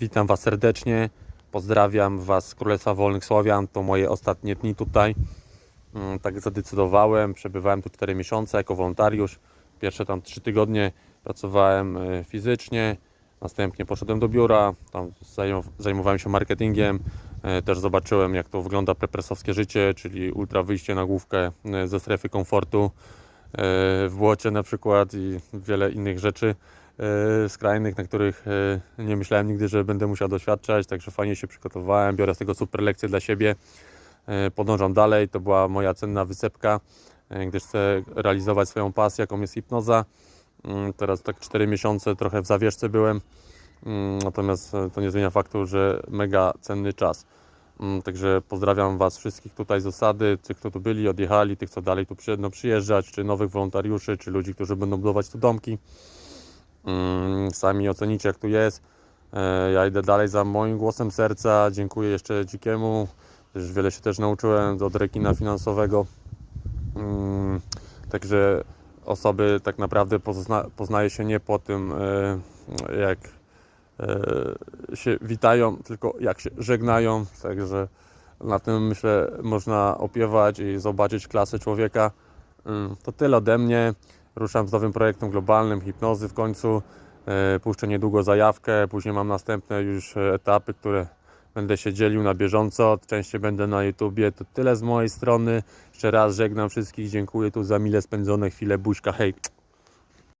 Witam Was serdecznie. Pozdrawiam Was z Królestwa Wolnych Słowian. To moje ostatnie dni tutaj. Mm, Tak zadecydowałem. Przebywałem tu 4 miesiące jako wolontariusz. Pierwsze tam 3 tygodnie pracowałem e, fizycznie. Następnie poszedłem do biura. Tam zajmow- zajmowałem się marketingiem. E, Też zobaczyłem, jak to wygląda prepresowskie życie, czyli ultra wyjście na główkę e, ze strefy komfortu w błocie na przykład i wiele innych rzeczy skrajnych, na których e, nie myślałem nigdy, że będę musiał doświadczać, także fajnie się przygotowałem, biorę z tego super lekcje dla siebie, e, podążam dalej, to była moja cenna wysepka, e, gdyż chcę realizować swoją pasję, jaką jest hipnoza. Mm, Teraz tak 4 miesiące trochę w zawieszce byłem, mm, natomiast e, to nie zmienia faktu, że mega cenny czas. Mm, Także pozdrawiam Was wszystkich tutaj z osady, tych, kto tu byli, odjechali, tych, co dalej tu będą przyjeżdżać, czy nowych wolontariuszy, czy ludzi, którzy będą budować tu domki. Mm, Sami ocenicie, jak tu jest. E, Ja idę dalej za moim głosem serca. Dziękuję jeszcze Dzikiemu, gdyż wiele się też nauczyłem od rekina finansowego. Mm, Także osoby tak naprawdę pozna, poznaje się nie po tym, e, jak e, się witają, tylko jak się żegnają. Także na tym myślę można opiewać i zobaczyć klasę człowieka. Mm, To tyle ode mnie. Ruszam z nowym projektem globalnym hipnozy w końcu. E, Puszczę niedługo zajawkę, później mam następne już e, etapy, które będę się dzielił na bieżąco. Częściej będę na YouTubie. To tyle z mojej strony. Jeszcze raz żegnam wszystkich. Dziękuję tu za mile spędzone chwile. Buźka, hej!